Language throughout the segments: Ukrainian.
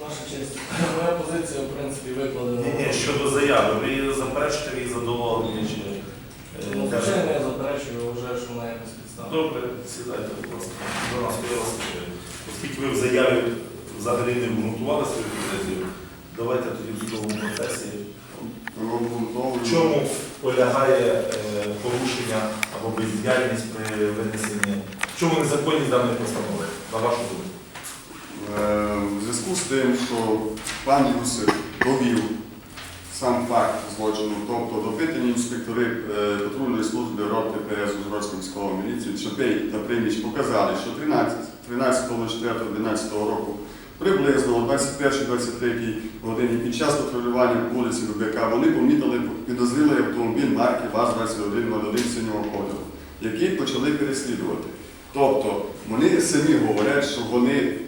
Ваша честь, моя позиція, в принципі, викладена. Ні, ні, щодо заяви, ви її заперечите її задоволені чи Ну, е, звичайно, я заперечую, вважаю, що вона якось підстава. Добре, сідайте, будь ласка. До нас я вас слухаю. Оскільки ви в заяві взагалі не обґрунтували свою позицію, давайте тоді в цьому процесі. В чому полягає е, порушення або бездіяльність при винесенні? В чому незаконність даної постанови, на вашу думку? Зв'язку з тим, що пан Юсип довів сам факт злочину, тобто допитані інспектори е, патрульної служби роти ПС Ужгородської міської міліції Чопей та Приміч показали, що 13 13.04.11 року приблизно о 21-23 годині під час патрулювання вулиці ВБК вони помітили підозрілий автомобіль марки ВАЗ-2101 синього кольору, який почали переслідувати. Тобто вони самі говорять, що вони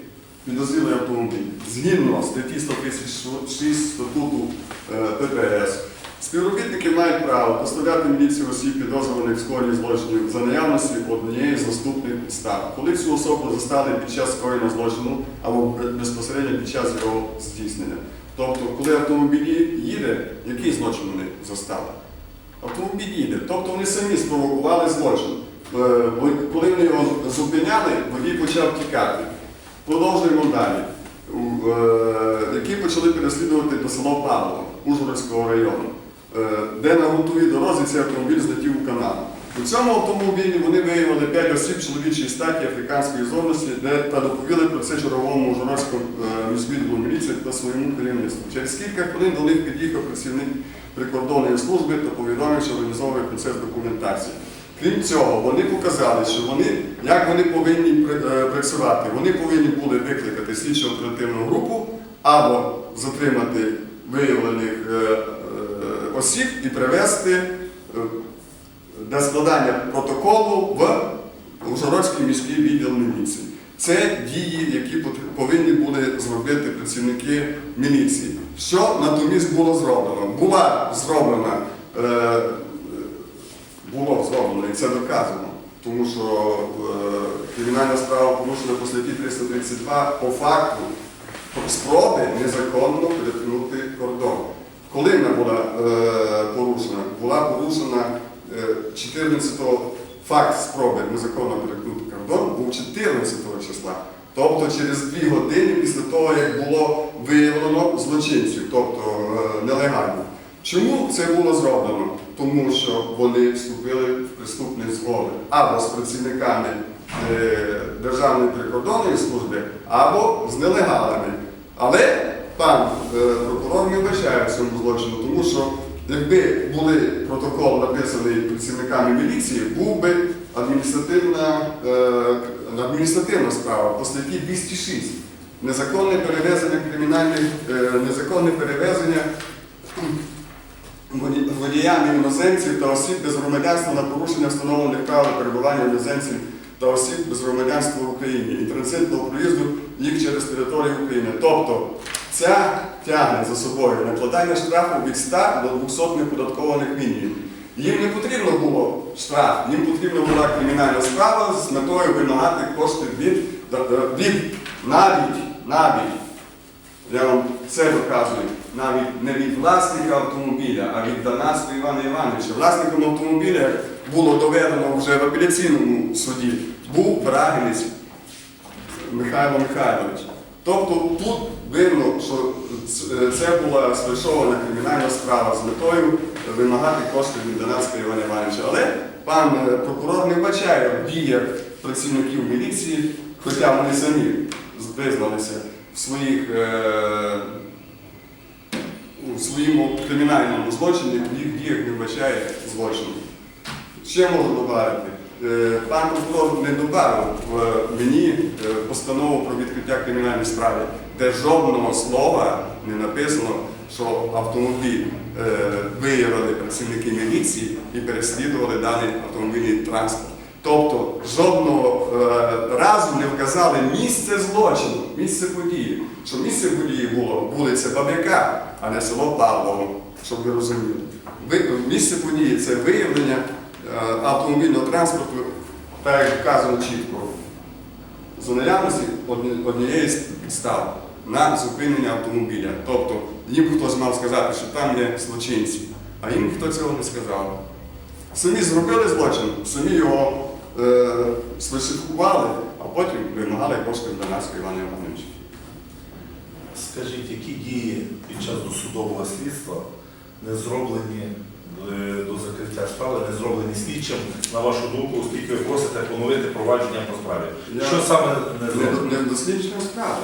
підозрілий автомобіль. Згідно статті 136 статуту е, ППС, співробітники мають право доставляти міліцію осіб підозрюваних в скоєнні злочинів за наявності однієї з наступних підстав. Коли цю особу застали під час скоєння злочину або безпосередньо під час його здійснення. Тобто, коли автомобіль їде, який злочин вони застали? Автомобіль їде. Тобто вони самі спровокували злочин. Е, Коли вони його зупиняли, водій почав тікати. Продовжуємо далі. Е, Які почали переслідувати до села Павло Ужгородського району, е, де на грунтовій дорозі цей автомобіль злетів у канал. У цьому автомобілі вони виявили 5 осіб чоловічої статі африканської зовності, та доповіли про це черговому Ужгородському е, міськвідділу міліції та своєму керівництву. Через кілька хвилин до них під'їхав працівник прикордонної служби та повідомив, що організовує процес документації. Крім цього, вони показали, що вони, як вони повинні е, працювати, вони повинні були викликати слідчо оперативну групу або затримати виявлених е, е, осіб і привести е, для складання протоколу в Ужгородський міський відділ міліції. Це дії, які повинні були зробити працівники міліції. Що натомість було зроблено? Була зроблена було зроблено, і це доказано. Тому що е, кримінальна справа порушена по статті 332 по факту спроби незаконно перетнути кордон. Коли вона була е, порушена? Була порушена е, 14-го факт спроби незаконно перетнути кордон був 14 числа. Тобто через дві години після того, як було виявлено злочинців, тобто е, нелегально. Чому це було зроблено? Тому що вони вступили в преступний зговір або з працівниками е, Державної прикордонної служби, або з нелегалами. Але пан е, прокурор не вбачає в цьому злочину, тому що якби були протокол написаний працівниками міліції, був би адміністративна, е, адміністративна справа по статті 206. Незаконне перевезення кримінальних, незаконне перевезення воді- водіями іноземців та осіб без громадянства на порушення встановлених правил перебування іноземців та осіб без громадянства в Україні і транзитного проїзду їх через територію України. Тобто ця тягне за собою накладання штрафу від 100 до 200 неподаткованих мінімумів. Їм не потрібно було штраф, їм потрібна була кримінальна справа з метою вимагати кошти від, від навіть, навіть я вам це доказую навіть не від власника автомобіля, а від Данаського Івана Івановича. Власником автомобіля було доведено вже в апеляційному суді, був Брагинець Михайло Михайлович. Тобто тут видно, що це була сфальшована кримінальна справа з метою вимагати кошти від Данаського Івана Івановича. Але пан е, прокурор не вбачає в діях працівників міліції, хоча вони самі визналися в своїх е, у своєму кримінальному злочині, в їх діях не вбачає злочину. Ще можу додати. Е, Пан прокурор не додав мені е, постанову про відкриття кримінальної справи, де жодного слова не написано, що автомобіль е, виявили працівники міліції і переслідували даний автомобільний транспорт. Тобто жодного е, разу не вказали місце злочину, місце події. Що місце події було вулиця Бабяка, а не село Павлово, щоб ви розуміли. Місце події це виявлення е, автомобільного транспорту, так як вказано чітко, за наявності одні- однієї з підстав. на зупинення автомобіля. Тобто їм хтось мав сказати, що там є злочинці, а їм ніхто цього не сказав. Самі зробили злочин, самі його е, сфальсифікували, а потім вимагали кошти для нас Івана Івановича. Скажіть, які дії під час досудового слідства не зроблені е, до закриття справи, не зроблені слідчим, на вашу думку, оскільки ви просите поновити провадження по справі? Я- Що саме не Не, зроблено? не досліджена справа.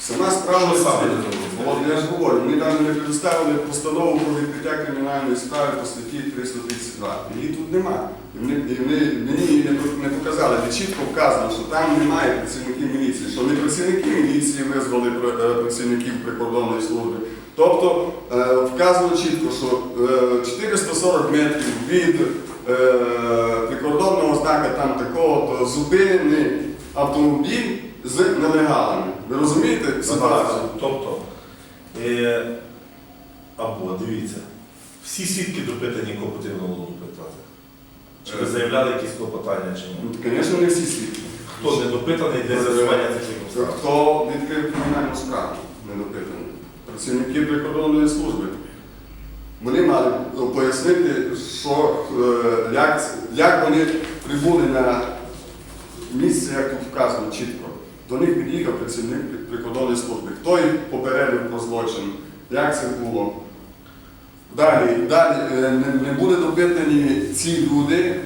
Сама справа Що саме не От зроблено? я ж говорю, ми навіть не предоставили постанову про відкриття кримінальної справи по статті 332. Її тут нема. І вони, і вони мені не, не показали, де чітко вказано, що там немає працівників міліції, що не працівники міліції визвали е, працівників прикордонної служби. Тобто е, вказано чітко, що е, 440 метрів від е, прикордонного знака там такого, то зупинений автомобіль з нелегалами. Ви розумієте ситуацію? Тобто, е, або дивіться, всі свідки допитані, кого потрібно було допитати? Чи ви заявляли якісь клопотання, чи ні? Ну, Звісно, не всі свідки. Хто не допитаний для з'ясування цих обставин? Хто відкрив кримінальну справу, не допитаний? Працівники прикордонної служби. Вони мали пояснити, що, е, як, як вони прибули на місце, як тут вказано чітко. До них під'їхав працівник прикордонної служби. Хто їх попередив про злочин? Як це було? Далі, далі е, не, не були допитані ці люди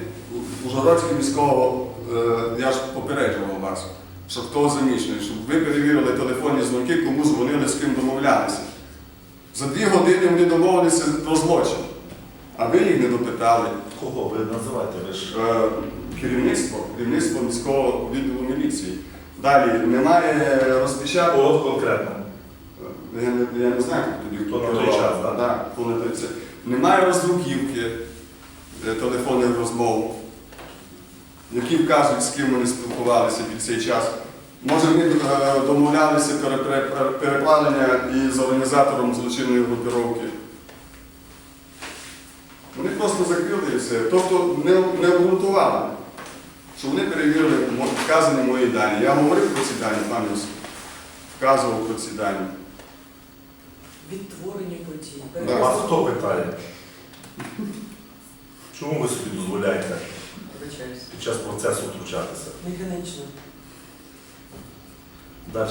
Ужгородського міського, е, я ж попереджував вас, що хто замішаний, щоб ви перевірили телефонні дзвонки, кому дзвонили, з ким домовлялися. За дві години вони домовилися про злочин, а ви їх не допитали. Кого ви називаєте? Ви ж Е, Керівництво, керівництво міського відділу міліції. Далі немає розпечатку. конкретно? Я не, я не знаю, тоді Хто на той час, да? Да, час. Немає роздруківки е, телефонних розмов, які вказують, з ким вони спілкувалися під цей час. Може, вони е, домовлялися пере- пере- пере- переправлення із організатором злочинної групіровки. Вони просто закрили і все. Тобто не, не обґрунтували, що вони перевірили вказані мої дані. Я говорив про ці дані, Йосип. Вказував про ці дані. Відтворені події. Да. Вас хто питає? Чому ви собі дозволяєте Вибачаюсь. під час процесу втручатися? Механічно. Далі.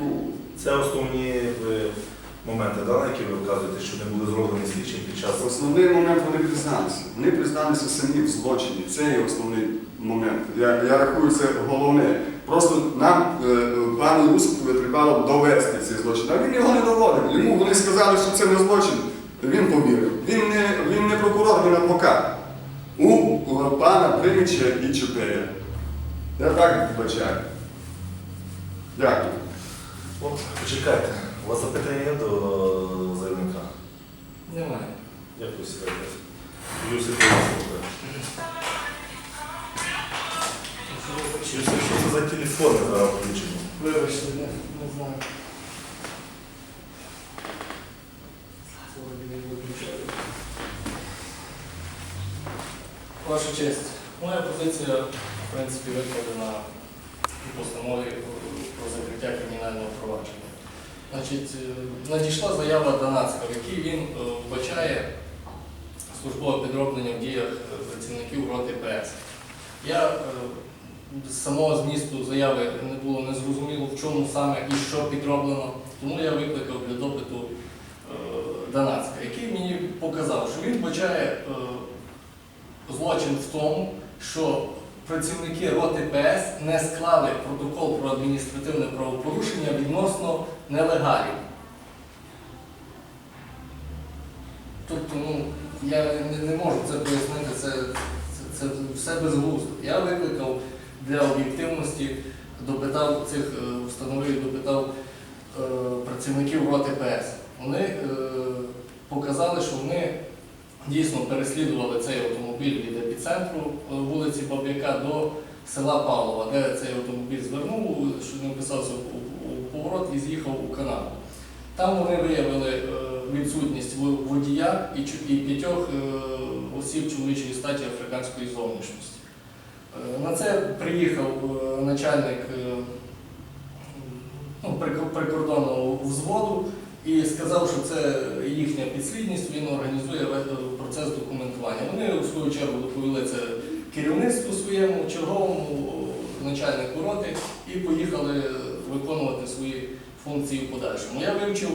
Ну, Це основні е, моменти, да, на які ви вказуєте, що не були зроблені слідчим під час. Основний момент вони призналися. Вони призналися самі в злочині. Це є основний момент. Я, я рахую, це головне. Просто нам, е, пану Юсипові, треба довести цей злочин. А він його не доводив. Йому вони сказали, що це не злочин. Він повірив. Він не, він не прокурор, він адвокат. У, у пана Приміча і Чупея. Я так вбачаю. Дякую. От, почекайте, у вас запитання є до заявника? Немає. Як ви себе ведете? Юсип, що це за телефони зараз включені? Вибачте, не, не знаю. Ваша честь, моя позиція, в принципі, викладена у постанові про закриття кримінального провадження. Значить, е, надійшла заява Донацька, в якій він е, вбачає службове підроблення в діях е, працівників роти ПС. Я з самого змісту заяви не було незрозуміло, в чому саме і що підроблено, тому я викликав для допиту е, Донацька, який мені показав, що він вбачає е, злочин в тому, що працівники роти ПС не склали протокол про адміністративне правопорушення відносно нелегалів. Тобто, ну, я не, не можу це пояснити, це, це, це все безглуздо. Я викликав для об'єктивності, допитав цих, е, встановив, допитав е, працівників роти ПС. Вони е, показали, що вони дійсно переслідували цей автомобіль від епіцентру е, вулиці Баб'яка до села Павлова, де цей автомобіль звернув, що написався у, поворот і з'їхав у канаву. Там вони виявили е, відсутність водія і, п'ятьох е, осіб чоловічої статі африканської зовнішності. Е, На це приїхав е, начальник е, ну, прикордонного взводу і сказав, що це їхня підслідність, він організує процес документування. Вони в свою чергу доповіли це керівництву своєму, черговому начальнику роти і поїхали виконувати свої функції в подальшому. Я вивчив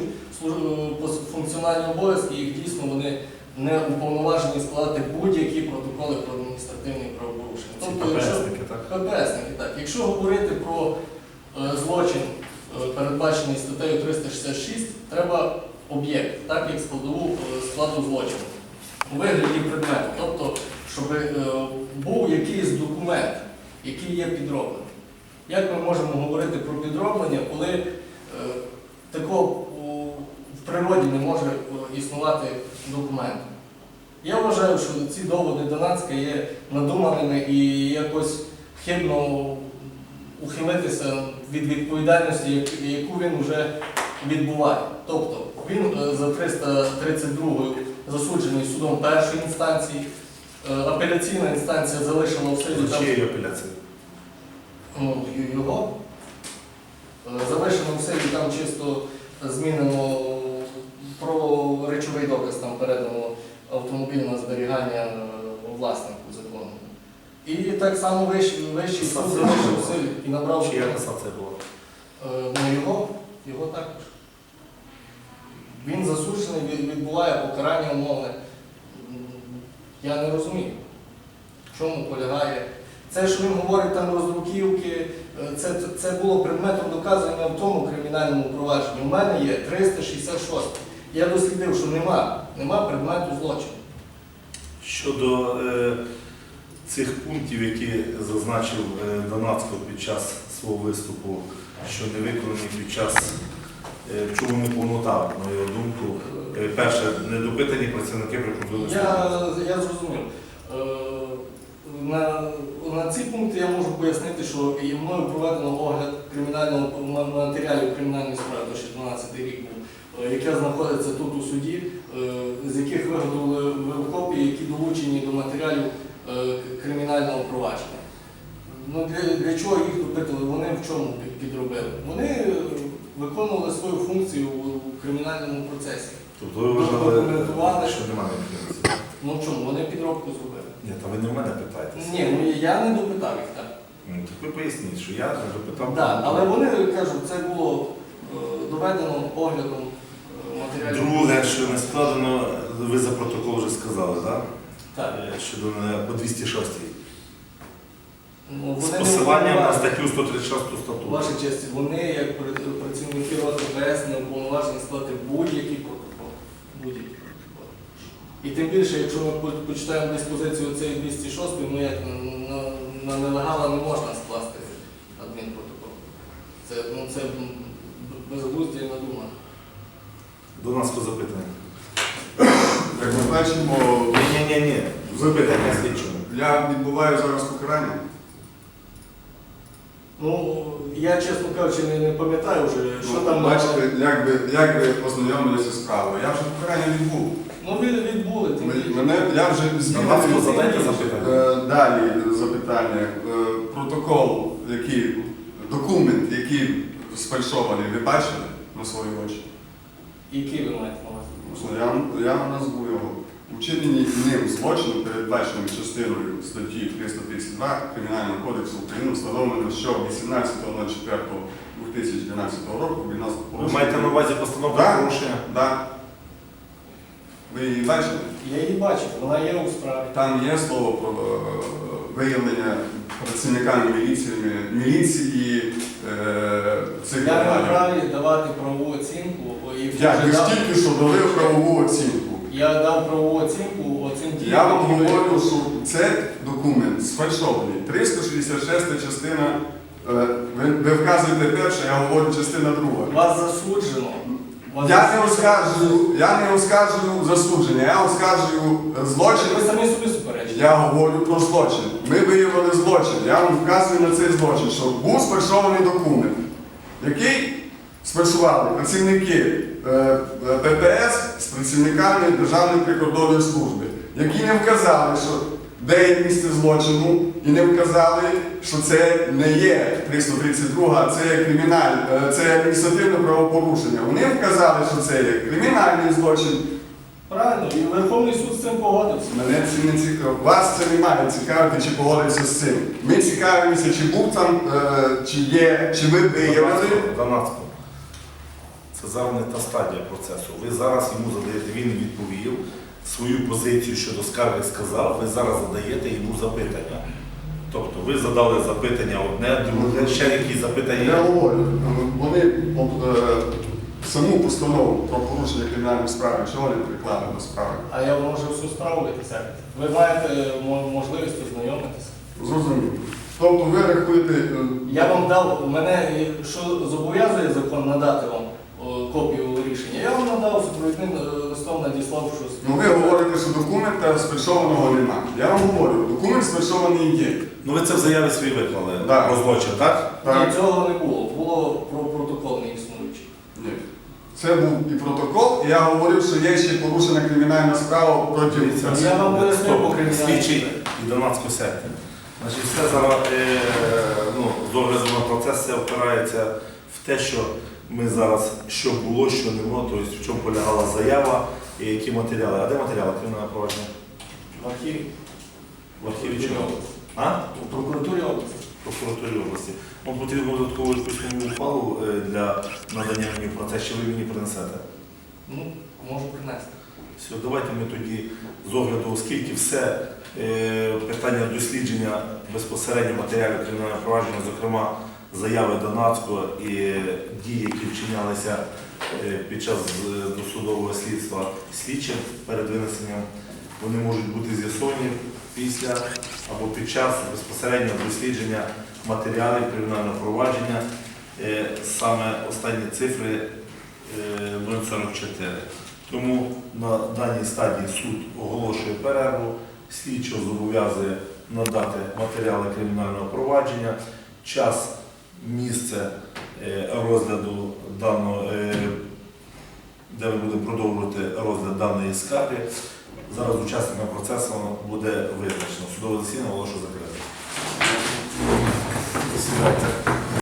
функціональні обов'язки, їх дійсно вони не уповноважені складати будь-які протоколи про адміністративні правопорушення. Ці Тобто, якщо ППСники, так? Якщо говорити про е, злочин, е, передбачений статтею 366, треба об'єкт, так як складову е, складу злочину. У вигляді предмету. Тобто, щоб був якийсь документ, який є підроблений. Як ми можемо говорити про підроблення, коли такого в природі не може існувати документ? Я вважаю, що ці доводи Донацька є надуманими і якось хибно ухилитися від відповідальності, яку він вже відбуває. Тобто він е, за 332 засуджений судом першої інстанції, е, апеляційна інстанція залишила в силі там чиєю апеляцією? ну, його. Е, Залишено в силі там чисто змінено про речовий доказ, там передано автомобіль на зберігання власнику. І так само вищий, вищий суд залишив силі і набрав Чия касація була? Е, ну, його, його також. Він засуджений, від- відбуває покарання умовне. М, Я не розумію, в чому полягає. Це, що він говорить там роздруківки, е, це, це, це було предметом доказання в тому кримінальному провадженні. У мене є 366. Я дослідив, що нема, нема предмету злочину. Щодо е, цих пунктів, які зазначив е, Донацько під час свого виступу, що не виконані під час, е, в чому неповнота, на його думку. Е, перше, недопитані працівники прикордонної Я, я зрозумів. На, на ці пункти я можу пояснити, що і мною проведено огляд кримінального ма- матеріалів кримінальної справи, то ще 12 рік яке знаходиться тут у суді, з яких виготовили ви- копії, які долучені до матеріалів кримінального провадження. Ну, для, для чого їх допитували? Вони в чому підробили? Вони е, виконували свою функцію у, у кримінальному процесі. Тобто ви вважали, що немає необхідності? Ну в чому? Вони підробку зробили. Ні, та ви не в мене питаєтеся. Ні, ну я не допитав їх так. Ну, так ви поясніть, що я не допитав. Да, але вони кажуть, це було е, доведено оглядом е, матеріалів. Друге, що не складено, ви за протокол вже сказали, так? Так. Е, Щодо не- по 206. Ну, З вони не посиланням на уповноважені. статтю 136 статуту. Ваша честь, вони, як пр- працівники роти ПС, не уповноважені складати будь-який протокол. Будь-який протокол. І тим більше, якщо ми по- почитаємо диспозицію цієї 206, ну як на, на нелегала не можна скласти адмінпротокол. Це, ну, це м, безглуздя і надумано. До нас по запитання. Як ми бачимо, Ні, ні, ні. Запитання слідчому. я відбуваю зараз покарання. Ну, я, чесно кажучи, не, не пам'ятаю вже, що Ну, там Бачите, як ви, як ви познайомилися з справою. Я вже покарання відбув. Ну, від, відбули тим Ми- більше. Мене, я вже До звільнений. задайте запитання. Е, Далі запитання. Е, Протокол, який, документ, який сфальшований, ви бачили на свої очі? Які ви маєте на увазі? Я, вам- я назву його. Учинені ним злочину, передбаченим частиною статті 332 Кримінального кодексу України, встановлено, що 18.04.2012 року від нас Ви маєте на увазі постановку Так. порушення? Да. Ви її бачили? Я її бачив, вона є у справі. Там є слово про е, виявлення працівниками міліції, міліції е, цих Я не деталей. вправі давати правову оцінку. і Я ви ж дав- тільки що дали правову оцінку. Я дав правову оцінку діям. Я вам говорю, що цей документ сфальшований. 366 частина. е, Ви, ви вказуєте перше, я говорю частина друга. Вас засуджено. Я не оскаржую, я не оскаржую засудження, я оскаржую е, злочин. Ви самі собі суперечите. Я говорю про злочин. Ми виявили злочин. Я вам вказую на цей злочин, що був сфальшований документ, який сфальшували працівники е, е, ППС з працівниками Державної прикордонної служби, які не вказали, що де є місце злочину, і не вказали, що це не є 332, це є криміналь, е, це адміністративне правопорушення. Вони вказали, що це є кримінальний злочин. Правильно, і Верховний суд з цим погодився. Мене це не цікаво. Вас це не має цікавити, чи погодиться з цим. Ми цікавимося, чи був там, е, чи є, чи ви виявили. Донацько. Це зараз не та стадія процесу. Ви зараз йому задаєте, він відповів свою позицію щодо скарги сказав, ви зараз задаєте йому запитання. Тобто ви задали запитання одне, друге, ще якісь Я запитання. говорю, вони е, саму постанову про порушення кримінальної справи, чого не приклали до справи. А я можу всю справу виписати. Ви маєте е, можливість ознайомитися. Зрозуміло. Тобто ви рахуєте, е, Я вам дав, мене що зобов'язує закон надати вам копію надав супровідним е, листом надіслав щось. ну ви говорите, що документа сфальшованого немає. Я вам говорю, документ сфальшований є. Ну ви це в заяві свої виклали Так. про злочин, так? Ні, цього не було. Було про протокол не існуючий. Ні. Це був і протокол, і я говорив, що є ще порушена кримінальна справа проти Я вам поясню по кримінальній слідчий справі. і Донацьку сектор. Значить, все зараз е, ну, з огляду на процес це опирається в те, що ми зараз, що було, що не було, тобто в чому полягала заява і які матеріали. А де матеріали кримінального провадження? В архіві. В архіві чого? А? У прокуратурі області. Прокуратурі області. Вам потрібно додаткову мені ухвалу е, для надання мені в процес, чи ви мені принесете? Ну, можу принести. Все, давайте ми тоді з огляду, оскільки все е, питання дослідження безпосередньо матеріалів кримінального провадження, зокрема заяви Донацького і дії, які вчинялися е, під час е, досудового слідства слідчим перед винесенням, вони можуть бути з'ясовані після або під час безпосереднього дослідження матеріалів кримінального провадження, е, саме останні цифри е, 044. Тому на даній стадії суд оголошує перерву, слідчого зобов'язує надати матеріали кримінального провадження, час, місце е, розгляду даного, е, де ми будемо продовжувати розгляд даної скарги. Зараз учасникам процесу буде визначено. Судове засідання оголошую закрите.